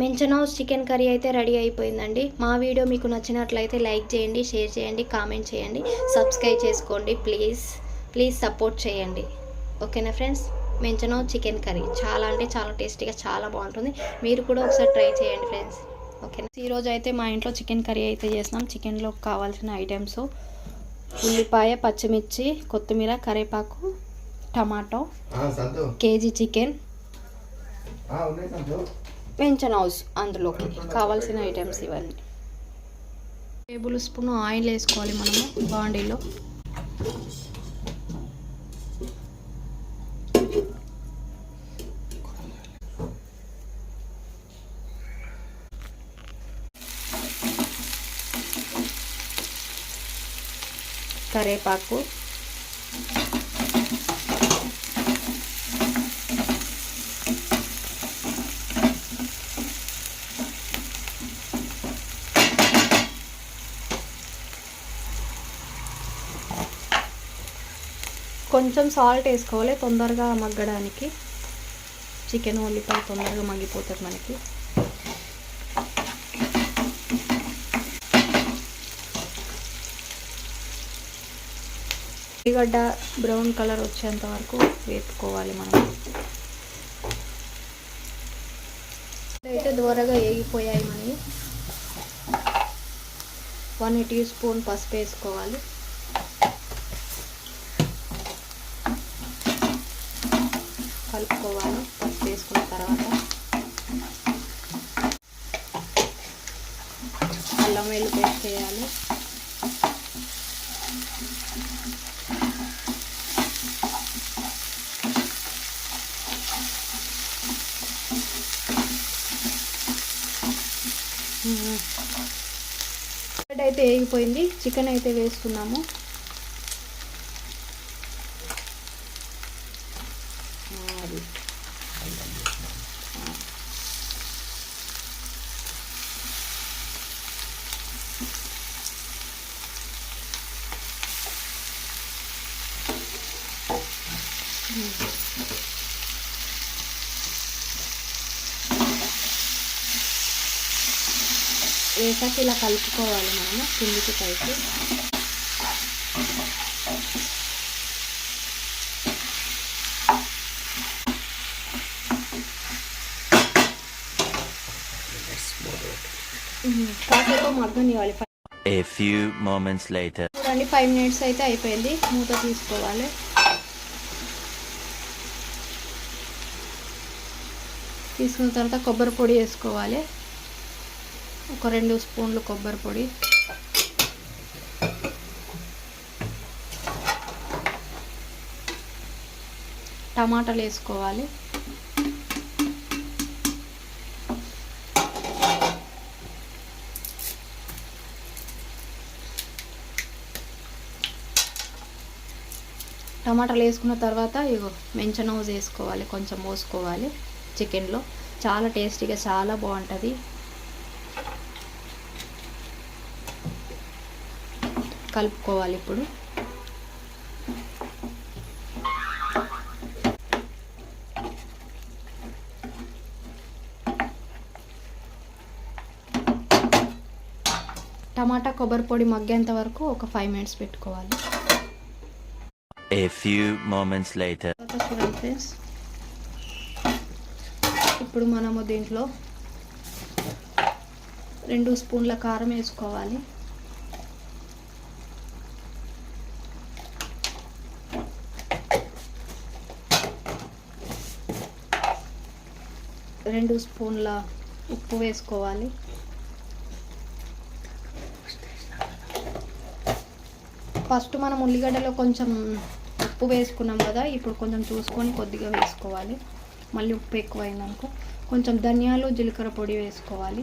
మెంచన్ house chicken curry అయితే ready అయిపోయిందండి. మా వీడియో మీకు నచ్చినట్లయితే లైక్ చేయండి షేర్ చేయండి కామెంట్ చేయండి. సబ్స్క్రైబ్ చేసుకోండి ప్లీజ్. ప్లీజ్ సపోర్ట్ చేయండి. ఓకేనా friends? Menchan house chicken curry. చాలా అంటే చాలా టేస్టీగా చాలా బాగుంటుంది. మీరు కూడా ఒకసారి ట్రై చేయండి ఫ్రెండ్స్. ఓకేనా? ఈరోజు అయితే మా ఇంట్లో చికెన్ కర్రీ అయితే చేసినాం. చికెన్లో కావాల్సిన ఐటమ్స్ ఉల్లిపాయ పచ్చిమిర్చి కొత్తిమీర కరివేపాకు tomato KG chicken. Penchan house అందులోకి. కావాల్సిన ఐటమ్స్ ఇవన్నీ టేబుల్ స్పూన్ ఆయిల్ వేసుకోవాలి మనము బాండీలో. కరేపాకు. కొంచెం సాల్ట్ వేసుకోవాలి తొందరగా మగ్గడానికి. చికెన్ ఉల్లిపాయ తొందరగా మగ్గిపోతుంది మనకి. ఉల్లిగడ్డ బ్రౌన్ కలర్ వచ్చేంత వరకు వేపుకోవాలి మనం. అయితే దూరగా వేగిపోయాయి మనవి. వన్ టీ స్పూన్ పసుపు వేసుకోవాలి. కలుపుకోవాలి. పసుపు వేసుకున్న తర్వాత అల్లం వెల్లు పేస్ట్ వేయాలి. అయితే వేగిపోయింది. చికెన్ అయితే వేసుకున్నాము. అది వేసాక ఇలా కలుపుకోవాలి మనము కిందికి పైకి కాసేపు మగ్గనివ్వాలి A few moments later. చూడండి ఫైవ్ మినిట్స్ అయితే అయిపోయింది. మూత తీసుకోవాలి. తీసుకున్న తర్వాత కొబ్బరి పొడి వేసుకోవాలి. ఒక రెండు స్పూన్లు కొబ్బరి పొడి. టమాటాలు వేసుకోవాలి. టమాటాలు వేసుకున్న తర్వాత ఇగో మెంచనోజ్ వేసుకోవాలి కొంచెం పోసుకోవాలి చికెన్లో. చాలా టేస్టీగా చాలా బాగుంటుంది. కలుపుకోవాలి ఇప్పుడు. టమాటా కొబ్బరి పొడి మగ్గేంత వరకు ఒక ఫైవ్ మినిట్స్ పెట్టుకోవాలి. A few moments later. చూడండి ఫ్రెండ్స్. ఇప్పుడు మనము దీంట్లో రెండు స్పూన్ల కారం వేసుకోవాలి. రెండు స్పూన్ల ఉప్పు వేసుకోవాలి. ఫస్ట్ మనం ఉల్లిగడ్డలో కొంచెం ఉప్పు వేసుకున్నాం కదా ఇప్పుడు కొంచెం చూసుకొని కొద్దిగా వేసుకోవాలి. మళ్ళీ ఉప్పు ఎక్కువైందనుకో. కొంచెం ధనియాలు జీలకర్ర పొడి వేసుకోవాలి.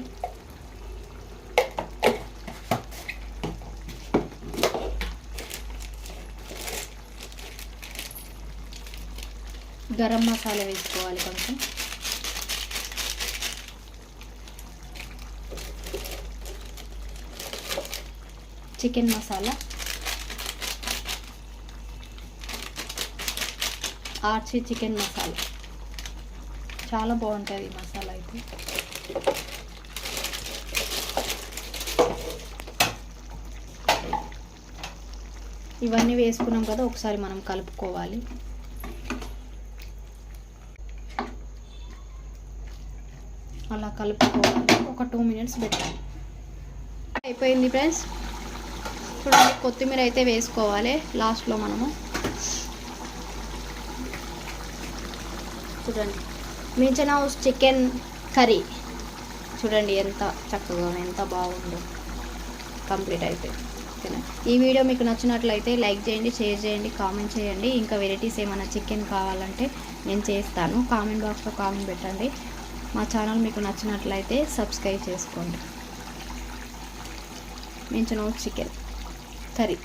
గరం మసాలా వేసుకోవాలి కొంచెం. చికెన్ మసాలా. ఆర్చి చికెన్ మసాలా. చాలా బాగుంటుంది ఈ మసాలా అయితే. ఇవన్నీ వేసుకున్నాం కదా ఒకసారి మనం కలుపుకోవాలి. అలా కలుపుకోవాలి. ఒక టూ మినిట్స్ పెట్టాలి. అయిపోయింది ఫ్రెండ్స్. చూడండి కొత్తిమీర అయితే వేసుకోవాలి. లాస్ట్లో మనము చూడండి. మించిన హౌస్ చికెన్ కర్రీ. చూడండి ఎంత చక్కగా ఎంత బాగుందో. కంప్లీట్ అయిపోయింది. ఓకేనా? ఈ వీడియో మీకు నచ్చినట్లయితే లైక్ చేయండి షేర్ చేయండి కామెంట్ చేయండి. ఇంకా వెరైటీస్ ఏమైనా చికెన్ కావాలంటే నేను చేస్తాను. కామెంట్ బాక్స్లో కామెంట్ పెట్టండి. మా ఛానల్ మీకు నచ్చినట్లయితే సబ్స్క్రైబ్ చేసుకోండి. మించిన చికెన్ కర్రీ.